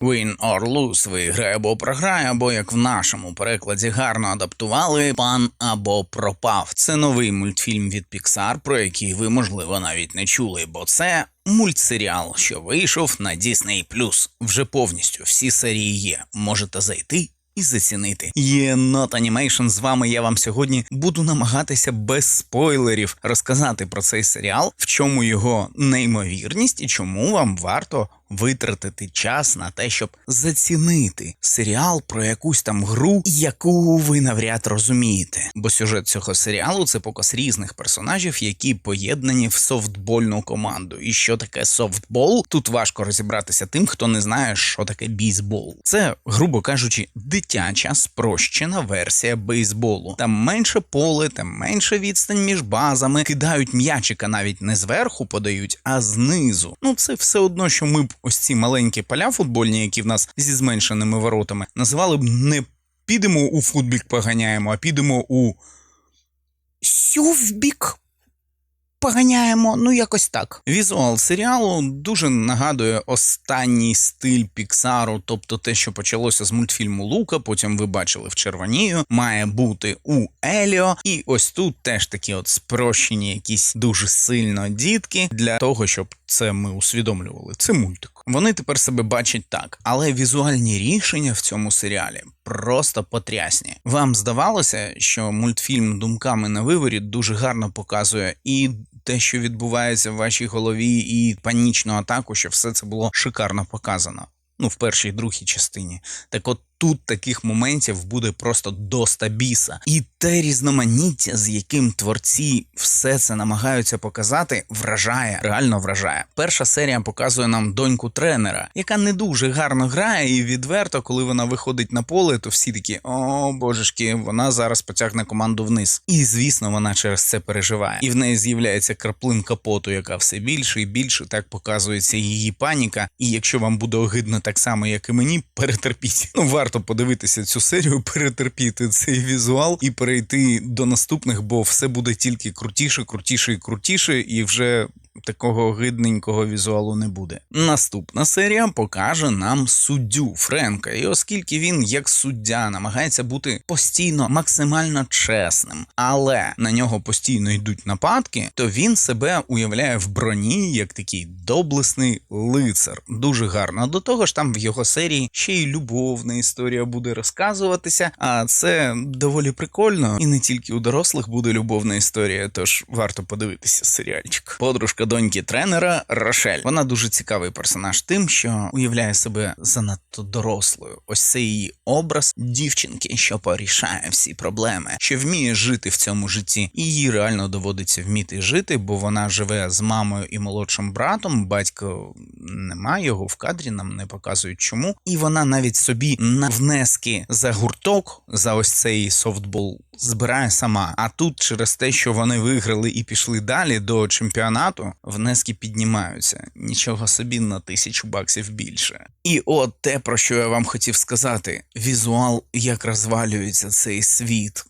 Win or lose, виграє або програє, або як в нашому перекладі гарно адаптували пан або пропав. Це новий мультфільм від Pixar, про який ви можливо навіть не чули, бо це мультсеріал, що вийшов на Disney+. Вже повністю всі серії є. Можете зайти. І зацінити є Not Animation з вами. Я вам сьогодні буду намагатися без спойлерів розказати про цей серіал, в чому його неймовірність і чому вам варто витратити час на те, щоб зацінити серіал про якусь там гру, яку ви навряд розумієте. Бо сюжет цього серіалу це показ різних персонажів, які поєднані в софтбольну команду. І що таке софтбол? Тут важко розібратися тим, хто не знає, що таке бейсбол. Це, грубо кажучи, дитяча спрощена версія бейсболу. Там менше поле, там менше відстань між базами, кидають м'ячика навіть не зверху подають, а знизу. Ну це все одно, що ми б ось ці маленькі поля футбольні, які в нас зі зменшеними воротами, називали б не підемо у футбік поганяємо, а підемо у сювбік поганяємо, ну якось так. Візуал серіалу дуже нагадує останній стиль Піксару, тобто те, що почалося з мультфільму Лука, потім ви бачили в Червонію, має бути у Еліо. І ось тут теж такі от спрощені, якісь дуже сильно дітки для того, щоб це ми усвідомлювали. Це мультик. Вони тепер себе бачать так, але візуальні рішення в цьому серіалі просто потрясні. Вам здавалося, що мультфільм думками на виворіт дуже гарно показує і те, що відбувається в вашій голові, і панічну атаку, що все це було шикарно показано. Ну, в першій другій частині. Так от тут таких моментів буде просто доста біса. І те різноманіття, з яким творці все це намагаються показати, вражає, реально вражає. Перша серія показує нам доньку тренера, яка не дуже гарно грає, і відверто, коли вона виходить на поле, то всі такі о божешки, вона зараз потягне команду вниз. І звісно, вона через це переживає. І в неї з'являється краплинка поту, яка все більше і більше так показується її паніка. І якщо вам буде огидно так само, як і мені, перетерпіть. Ну варто подивитися цю серію, перетерпіти цей візуал і перейти до наступних, бо все буде тільки крутіше, крутіше і крутіше, і вже. Такого гидненького візуалу не буде. Наступна серія покаже нам суддю Френка, і оскільки він, як суддя, намагається бути постійно максимально чесним, але на нього постійно йдуть нападки, то він себе уявляє в броні як такий доблесний лицар. Дуже гарно. До того ж, там в його серії ще й любовна історія буде розказуватися. А це доволі прикольно, і не тільки у дорослих буде любовна історія, тож варто подивитися серіальчик. Подружка доньки тренера Рошель. Вона дуже цікавий персонаж, тим, що уявляє себе занадто дорослою. Ось це її образ дівчинки, що порішає всі проблеми, що вміє жити в цьому житті. І їй реально доводиться вміти жити, бо вона живе з мамою і молодшим братом. Батько немає його в кадрі, нам не показують чому. І вона навіть собі на внески за гурток за ось цей софтбол збирає сама. А тут, через те, що вони виграли і пішли далі до чемпіонату, внески піднімаються. Нічого собі на тисячу баксів більше. І от те, про що я вам хотів сказати: візуал, як розвалюється цей світ.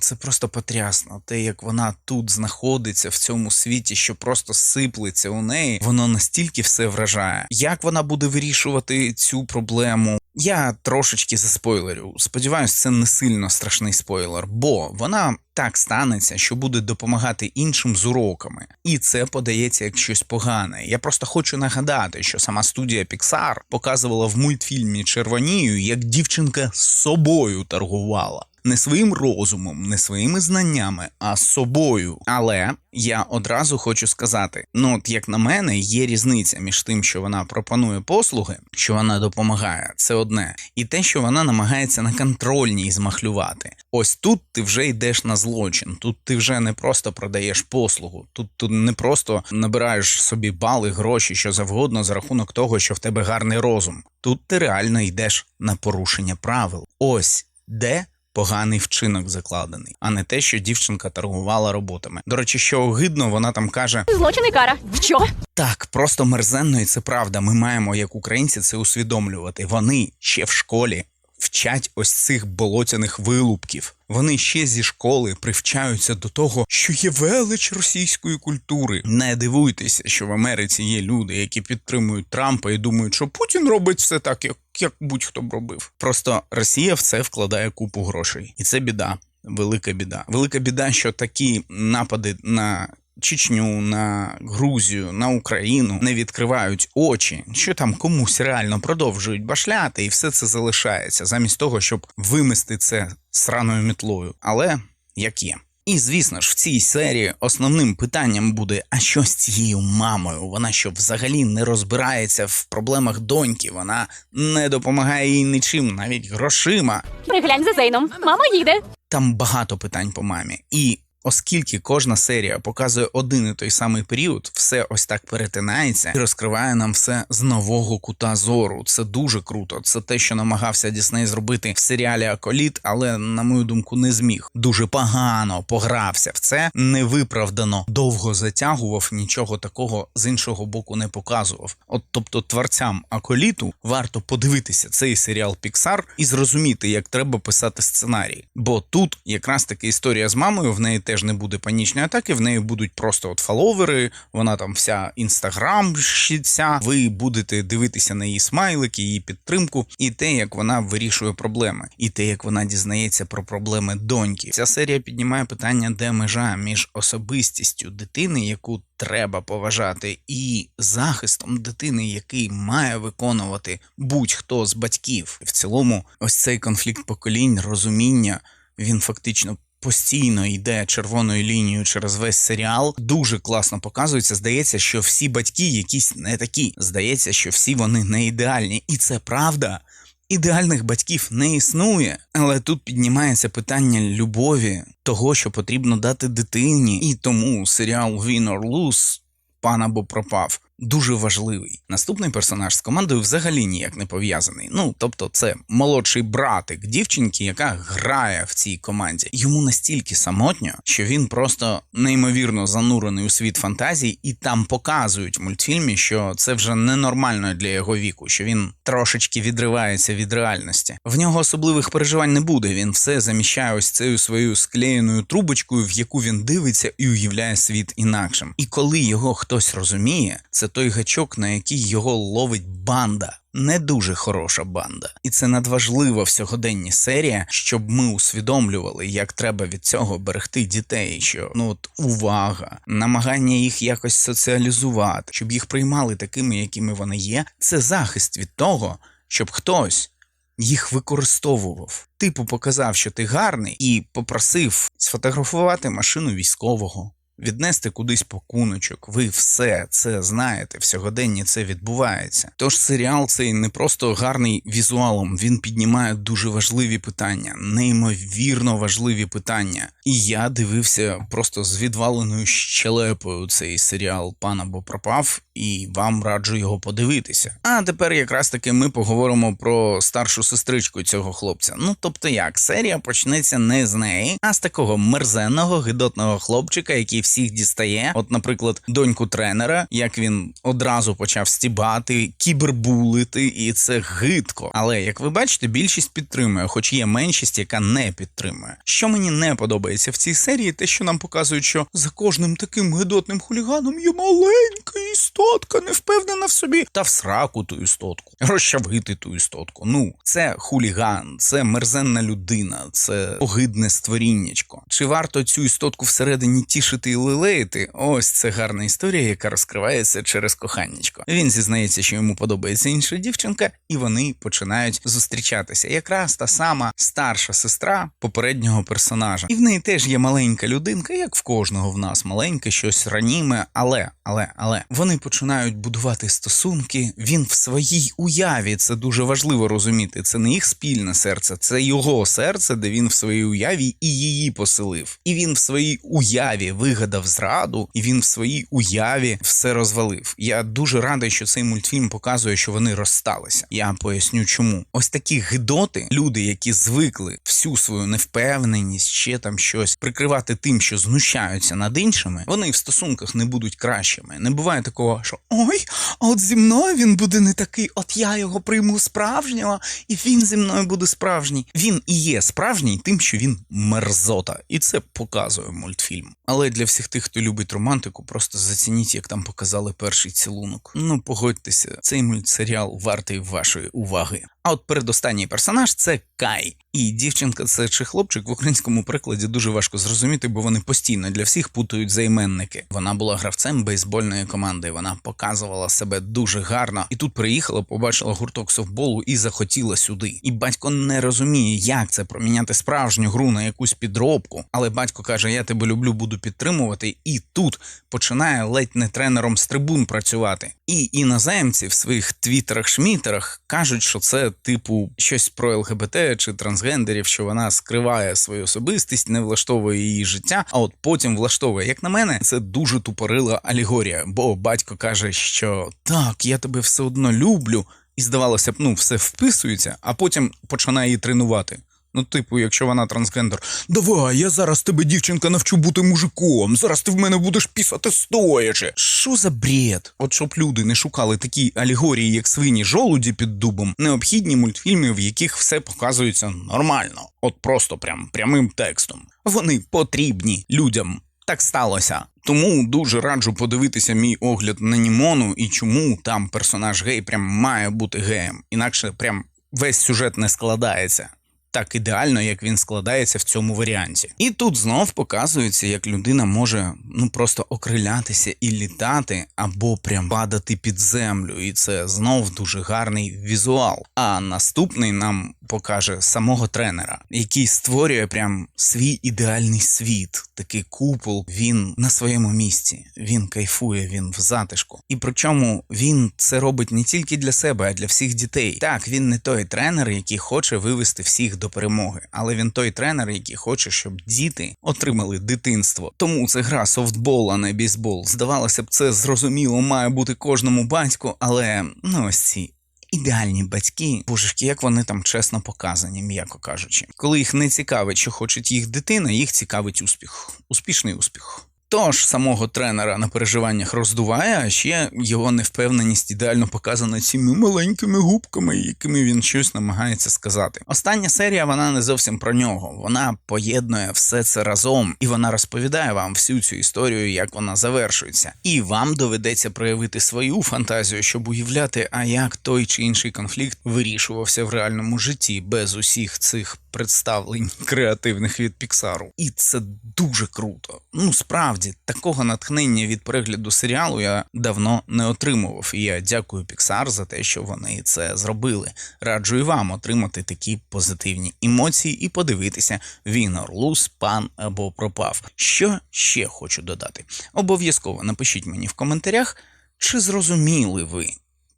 Це просто потрясно. Те, як вона тут знаходиться в цьому світі, що просто сиплеться у неї, воно настільки все вражає. Як вона буде вирішувати цю проблему? Я трошечки заспойлерю. Сподіваюсь, це не сильно страшний спойлер, бо вона так станеться, що буде допомагати іншим з уроками, і це подається як щось погане. Я просто хочу нагадати, що сама студія Pixar показувала в мультфільмі Червонію, як дівчинка з собою торгувала. Не своїм розумом, не своїми знаннями, а собою. Але я одразу хочу сказати: ну, от як на мене, є різниця між тим, що вона пропонує послуги, що вона допомагає, це одне, і те, що вона намагається на контрольній змахлювати. Ось тут ти вже йдеш на злочин. Тут ти вже не просто продаєш послугу, тут ти не просто набираєш собі бали, гроші, що завгодно за рахунок того, що в тебе гарний розум. Тут ти реально йдеш на порушення правил. Ось де. Поганий вчинок закладений, а не те, що дівчинка торгувала роботами. До речі, що огидно, вона там каже: Злочин і кара. Що? так, просто мерзенно, і це правда. Ми маємо, як українці, це усвідомлювати. Вони ще в школі вчать ось цих болотяних вилупків. Вони ще зі школи привчаються до того, що є велич російської культури. Не дивуйтеся, що в Америці є люди, які підтримують Трампа і думають, що Путін робить все так, як, як будь-хто б робив. Просто Росія в це вкладає купу грошей, і це біда. Велика біда. Велика біда, що такі напади на Чечню, на Грузію, на Україну не відкривають очі, що там комусь реально продовжують башляти, і все це залишається замість того, щоб вимести це сраною мітлою. Але як є. І звісно ж, в цій серії основним питанням буде: а що з цією мамою? Вона що взагалі не розбирається в проблемах доньки, вона не допомагає їй нічим, навіть грошима. Приглянь за Зейном. Мама їде. Там багато питань по мамі. І оскільки кожна серія показує один і той самий період, все ось так перетинається і розкриває нам все з нового кута зору. Це дуже круто. Це те, що намагався Дісней зробити в серіалі Аколіт, але на мою думку не зміг. Дуже погано погрався в це, невиправдано довго затягував, нічого такого з іншого боку не показував. От тобто, творцям Аколіту варто подивитися цей серіал Піксар і зрозуміти, як треба писати сценарій. Бо тут якраз таки історія з мамою, в неї теж не буде панічної атаки, в неї будуть просто от фоловери, вона там вся інстаграмщиця, ви будете дивитися на її смайлики, її підтримку, і те, як вона вирішує проблеми, і те, як вона дізнається про проблеми доньки. Ця серія піднімає питання, де межа між особистістю дитини, яку треба поважати, і захистом дитини, який має виконувати будь-хто з батьків. В цілому, ось цей конфлікт поколінь, розуміння, він фактично. Постійно йде червоною лінією через весь серіал. Дуже класно показується. Здається, що всі батьки якісь не такі. Здається, що всі вони не ідеальні, і це правда. Ідеальних батьків не існує, але тут піднімається питання любові, того, що потрібно дати дитині, і тому серіал Win or Lose, пан або пропав. Дуже важливий. Наступний персонаж з командою взагалі ніяк не пов'язаний. Ну тобто, це молодший братик дівчинки, яка грає в цій команді. Йому настільки самотньо, що він просто неймовірно занурений у світ фантазій, і там показують в мультфільмі, що це вже ненормально для його віку, що він трошечки відривається від реальності. В нього особливих переживань не буде. Він все заміщає ось цією своєю склеєною трубочкою, в яку він дивиться і уявляє світ інакшим. І коли його хтось розуміє, це той гачок, на який його ловить банда. Не дуже хороша банда, і це надважлива в сьогоденні серія, щоб ми усвідомлювали, як треба від цього берегти дітей. Що ну от увага, намагання їх якось соціалізувати, щоб їх приймали такими, якими вони є. Це захист від того, щоб хтось їх використовував. Типу показав, що ти гарний, і попросив сфотографувати машину військового віднести кудись пакуночок. Ви все це знаєте. В сьогоденні це відбувається. Тож серіал цей не просто гарний візуалом, він піднімає дуже важливі питання, неймовірно важливі питання. І я дивився просто з відваленою щелепою цей серіал Пан або пропав, і вам раджу його подивитися. А тепер якраз таки ми поговоримо про старшу сестричку цього хлопця. Ну тобто як серія почнеться не з неї, а з такого мерзенного гидотного хлопчика, який всіх дістає. От, наприклад, доньку тренера, як він одразу почав стібати, кібербулити, і це гидко. Але як ви бачите, більшість підтримує, хоч є меншість, яка не підтримує. Що мені не подобається в цій серії, те, що нам показують, що за кожним таким гидотним хуліганом є маленька істотка, не впевнена в собі, та в сраку ту істотку, розчавити ту істотку. Ну, це хуліган, це мерзенна людина, це огидне створіннячко. Чи варто цю істотку всередині тішити і лелеяти? Ось це гарна історія, яка розкривається через коханнячко. Він зізнається, що йому подобається інша дівчинка, і вони починають зустрічатися. Якраз та сама старша сестра попереднього персонажа. І в неї теж є маленька людинка, як в кожного в нас маленьке, щось раніме, але, але, але вони починають будувати стосунки. Він в своїй уяві. Це дуже важливо розуміти. Це не їх спільне серце, це його серце, де він в своїй уяві і її поселив. І він в своїй уяві вигадав вигадав зраду, і він в своїй уяві все розвалив. Я дуже радий, що цей мультфільм показує, що вони розсталися. Я поясню, чому ось такі гидоти, люди, які звикли всю свою невпевненість, ще там щось прикривати тим, що знущаються над іншими, вони в стосунках не будуть кращими. Не буває такого, що ой, а от зі мною він буде не такий, от я його прийму справжнього, і він зі мною буде справжній. Він і є справжній тим, що він мерзота, і це показує мультфільм. Але для всіх тих, хто любить романтику, просто зацініть, як там показали перший цілунок. Ну погодьтеся, цей мультсеріал вартий вашої уваги. А от передостанній персонаж це Кай. І дівчинка це чи хлопчик в українському прикладі дуже важко зрозуміти, бо вони постійно для всіх путають займенники. Вона була гравцем бейсбольної команди. Вона показувала себе дуже гарно. І тут приїхала, побачила гурток софтболу і захотіла сюди. І батько не розуміє, як це проміняти справжню гру на якусь підробку. Але батько каже: Я тебе люблю, буду підтримувати. І тут починає ледь не тренером з трибун працювати. І іноземці в своїх твіттерах-шмітерах кажуть, що це типу щось про ЛГБТ чи трансгендерів, що вона скриває свою особистість, не влаштовує її життя, а от потім влаштовує. Як на мене, це дуже тупорила алегорія, бо батько каже, що так, я тебе все одно люблю, і здавалося б, ну все вписується, а потім починає її тренувати. Ну, типу, якщо вона трансгендер, давай, я зараз тебе, дівчинка, навчу бути мужиком. Зараз ти в мене будеш пісати стоячи. Що за бред? От щоб люди не шукали такі алегорії, як свині жолуді під дубом, необхідні мультфільми, в яких все показується нормально, от просто прям прямим текстом. Вони потрібні людям. Так сталося. Тому дуже раджу подивитися мій огляд на Німону і чому там персонаж гей прям має бути геєм. Інакше прям весь сюжет не складається так ідеально, як він складається в цьому варіанті. І тут знов показується, як людина може ну просто окрилятися і літати, або прям падати під землю. І це знов дуже гарний візуал. А наступний нам покаже самого тренера, який створює прям свій ідеальний світ, такий купол. Він на своєму місці, він кайфує, він в затишку. І причому він це робить не тільки для себе, а для всіх дітей. Так, він не той тренер, який хоче вивести всіх до перемоги, але він той тренер, який хоче, щоб діти отримали дитинство. Тому це гра софтбол, а не бейсбол. Здавалося б, це зрозуміло має бути кожному батьку, але ну ось ці. Ідеальні батьки, божечки, як вони там чесно показані, м'яко кажучи. Коли їх не цікавить, що хоче їх дитина, їх цікавить успіх, успішний успіх. Тож самого тренера на переживаннях роздуває, а ще його невпевненість ідеально показана цими маленькими губками, якими він щось намагається сказати. Остання серія вона не зовсім про нього. Вона поєднує все це разом, і вона розповідає вам всю цю історію, як вона завершується. І вам доведеться проявити свою фантазію, щоб уявляти, а як той чи інший конфлікт вирішувався в реальному житті без усіх цих представлень креативних від Піксару. І це дуже круто. Ну справді такого натхнення від перегляду серіалу я давно не отримував. І я дякую Піксар за те, що вони це зробили. Раджу і вам отримати такі позитивні емоції і подивитися він орлус, пан або пропав. Що ще хочу додати? Обов'язково напишіть мені в коментарях, чи зрозуміли ви,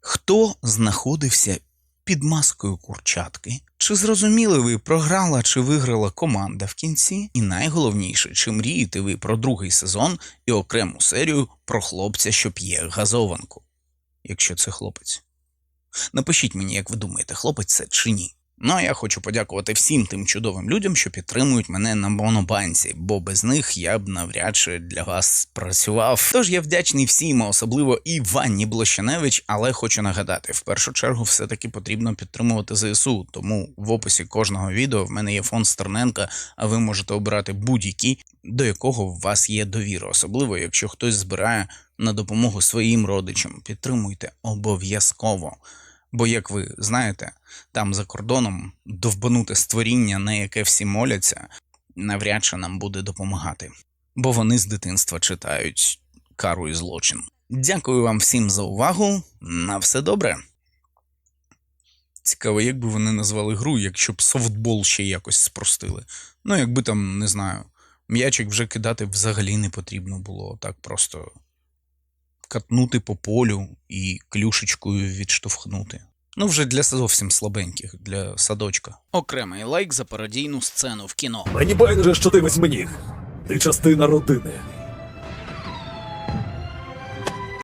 хто знаходився під маскою курчатки. Чи зрозуміли ви, програла чи виграла команда в кінці? І найголовніше, чи мрієте ви про другий сезон і окрему серію про хлопця, що п'є газованку? Якщо це хлопець. Напишіть мені, як ви думаєте, хлопець це чи ні. Ну а я хочу подякувати всім тим чудовим людям, що підтримують мене на монобанці, бо без них я б навряд чи для вас працював. Тож я вдячний всім, а особливо Іванні Блощаневич, але хочу нагадати, в першу чергу все-таки потрібно підтримувати ЗСУ, тому в описі кожного відео в мене є фонд Стерненка, а ви можете обирати будь-який, до якого у вас є довіра, особливо якщо хтось збирає на допомогу своїм родичам. Підтримуйте обов'язково. Бо, як ви знаєте, там за кордоном довбануте створіння, на яке всі моляться, навряд чи нам буде допомагати, бо вони з дитинства читають кару і злочин. Дякую вам всім за увагу. На все добре. Цікаво, як би вони назвали гру, якщо б софтбол ще якось спростили. Ну, якби там, не знаю, м'ячик вже кидати взагалі не потрібно було, так просто катнути по полю і клюшечкою відштовхнути. Ну, вже для зовсім слабеньких, для садочка. Окремий лайк за пародійну сцену в кіно. Мені байдуже, що ти весь мені. Ти частина родини.